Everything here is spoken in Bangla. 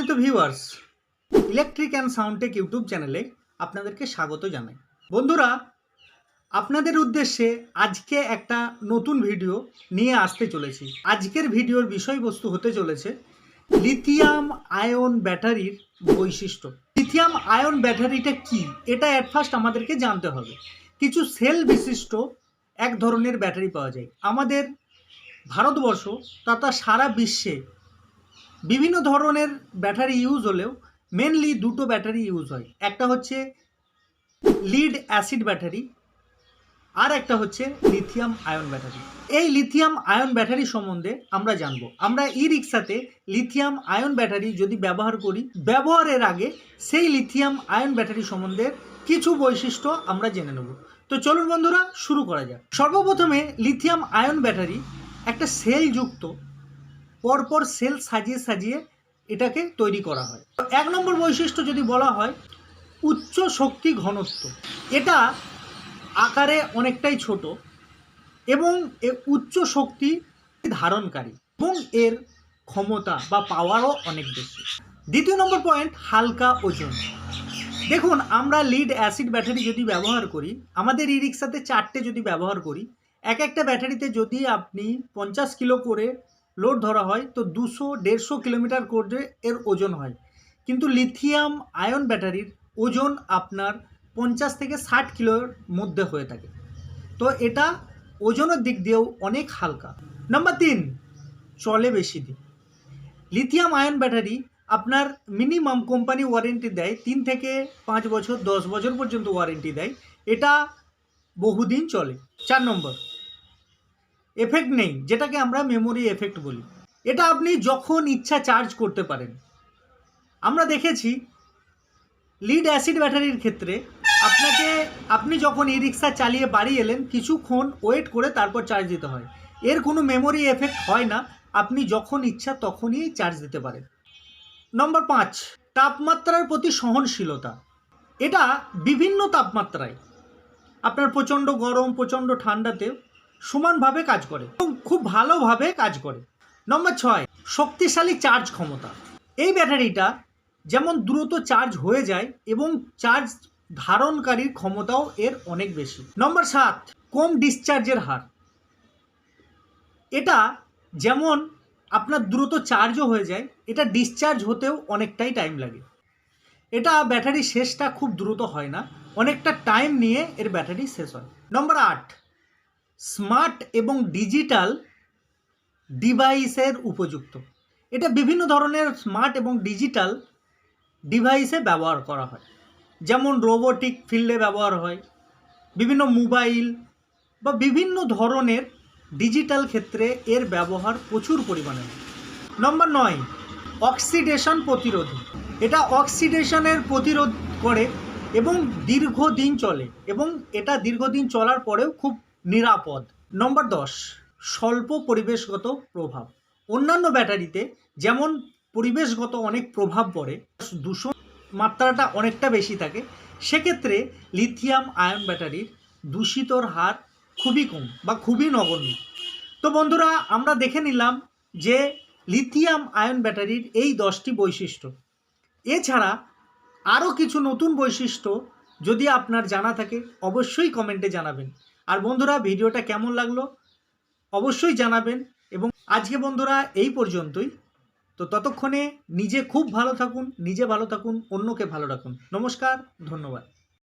সম্মানিত viewers electric and sound tech YouTube চ্যানেলে আপনাদেরকে স্বাগত জানাই। বন্ধুরা, আপনাদের উদ্দেশ্যে আজকে একটা নতুন ভিডিও নিয়ে আসতে চলেছি। আজকের ভিডিওর বিষয়বস্তু হতে চলেছে লিথিয়াম আয়ন ব্যাটারির বৈশিষ্ট্য। লিথিয়াম আয়ন ব্যাটারিটা কি? এটা অ্যাট ফার্স্ট আমাদেরকে জানতে হবে। কিছু সেল বিশিষ্ট এক ধরনের ব্যাটারি পাওয়া যায়। আমাদের ভারতবর্ষ তথা সারা বিশ্বে বিভিন্ন ধরনের ব্যাটারি ইউজ হলেও মেনলি দুটো ব্যাটারি ইউজ হয়। একটা হচ্ছে লিড অ্যাসিড ব্যাটারি আর একটা হচ্ছে লিথিয়াম আয়ন ব্যাটারি এই লিথিয়াম আয়ন ব্যাটারি সম্বন্ধে আমরা জানব। আমরা ই রিক্সাতে লিথিয়াম আয়ন ব্যাটারি যদি ব্যবহার করি, ব্যবহারের আগে সেই লিথিয়াম আয়ন ব্যাটারি সম্বন্ধে কিছু বৈশিষ্ট্য আমরা জেনে নেব। তো চলুন বন্ধুরা, শুরু করা যাক। সর্বপ্রথমে লিথিয়াম আয়ন ব্যাটারি একটা সেলযুক্ত পরপর সেল সাজিয়ে সাজিয়ে এটাকে তৈরি করা হয়। এক নম্বর বৈশিষ্ট্য যদি বলা হয়, উচ্চ শক্তি ঘনত্ব। এটা আকারে অনেকটাই ছোট এবং এ উচ্চ শক্তি ধারণকারী এবং এর ক্ষমতা বা পাওয়ারও অনেক বেশি। দ্বিতীয় নম্বর পয়েন্ট হালকা ওজন। দেখুন, আমরা লিড অ্যাসিড ব্যাটারি যদি ব্যবহার করি, আমাদের ই রিক্সাতে চারটে যদি ব্যবহার করি, এক একটা ব্যাটারিতে যদি আপনি পঞ্চাশ কিলো করে লোড ধরা হয়, তো দুশো, দেড়শো কিলোমিটার করে এর ওজন হয়। কিন্তু লিথিয়াম আয়ন ব্যাটারির ওজন আপনার পঞ্চাশ থেকে ষাট কিলোর মধ্যে হয়ে থাকে। তো এটা ওজনের দিক দিয়েও অনেক হালকা। নাম্বার তিন, চলে বেশি দিন। লিথিয়াম আয়ন ব্যাটারি আপনার মিনিমাম কোম্পানি ওয়ারেন্টি দেয়, তিন থেকে পাঁচ বছর, দশ বছর পর্যন্ত ওয়ারেন্টি দেয়। এটা বহুদিন চলে। চার নম্বর এফেক্ট নেই, যেটাকে আমরা মেমোরি এফেক্ট বলি। এটা আপনি যখন ইচ্ছা চার্জ করতে পারেন। আমরা দেখেছি লিড অ্যাসিড ব্যাটারির ক্ষেত্রে আপনাকে, আপনি যখন ই রিক্সা চালিয়ে বাড়ি এলেন, কিছুক্ষণ ওয়েট করে তারপর চার্জ দিতে হয়। এর কোনো মেমোরি এফেক্ট হয় না, আপনি যখন ইচ্ছা তখনই চার্জ দিতে পারেন। নম্বর পাঁচ, তাপমাত্রার প্রতি সহনশীলতা। এটা বিভিন্ন তাপমাত্রায়। আপনার প্রচণ্ড গরম, প্রচণ্ড ঠান্ডাতে সমানভাবে কাজ করে এবং খুব ভালোভাবে কাজ করে। নম্বর ছয়, শক্তিশালী চার্জ ক্ষমতা। এই ব্যাটারিটা যেমন দ্রুত চার্জ হয়ে যায় এবং চার্জ ধারণকারীর ক্ষমতাও এর অনেক বেশি। নম্বর সাত, কম ডিসচার্জের হার। এটা যেমন আপনার দ্রুত চার্জও হয়ে যায়, এটা ডিসচার্জ হতেও অনেকটাই টাইম লাগে। এটা ব্যাটারি শেষটা খুব দ্রুত হয় না, অনেকটা টাইম নিয়ে এর ব্যাটারি শেষ হয়। নম্বর আট স্মার্ট এবং ডিজিটাল ডিভাইসের উপযুক্ত। এটা বিভিন্ন ধরনের স্মার্ট এবং ডিজিটাল ডিভাইসে ব্যবহার করা হয়। যেমন রোবোটিক ফিল্ডে ব্যবহার হয়, বিভিন্ন মোবাইল বা বিভিন্ন ধরনের ডিজিটাল ক্ষেত্রে এর ব্যবহার প্রচুর পরিমাণে নম্বর নয়, অক্সিডেশন প্রতিরোধী। এটা অক্সিডেশনের প্রতিরোধ করে এবং দীর্ঘদিন চলে এবং এটা দীর্ঘদিন চলার পরেও খুব নিরাপদ। নম্বর দশ, স্বল্প পরিবেশগত প্রভাব। অন্যান্য ব্যাটারিতে যেমন পরিবেশগত অনেক প্রভাব পড়ে, দূষণ মাত্রাটা অনেকটা বেশি থাকে, সেক্ষেত্রে লিথিয়াম আয়ন ব্যাটারির দূষিতর হার খুবই কম বা খুবই নগণ্য। তো বন্ধুরা, আমরা দেখে নিলাম যে লিথিয়াম আয়ন ব্যাটারির এই দশটি বৈশিষ্ট্য। এছাড়া আরও কিছু নতুন বৈশিষ্ট্য যদি আপনার জানা থাকে, অবশ্যই কমেন্টে জানাবেন। আর বন্ধুরা, ভিডিওটা কেমন লাগল অবশ্যই জানাবেন। এবং আজকে বন্ধুরা, এই পর্যন্তই। তো ততক্ষণে নিজে খুব ভালো থাকুন, নিজে ভালো থাকুন, অন্যকে ভালো রাখুন। নমস্কার, ধন্যবাদ।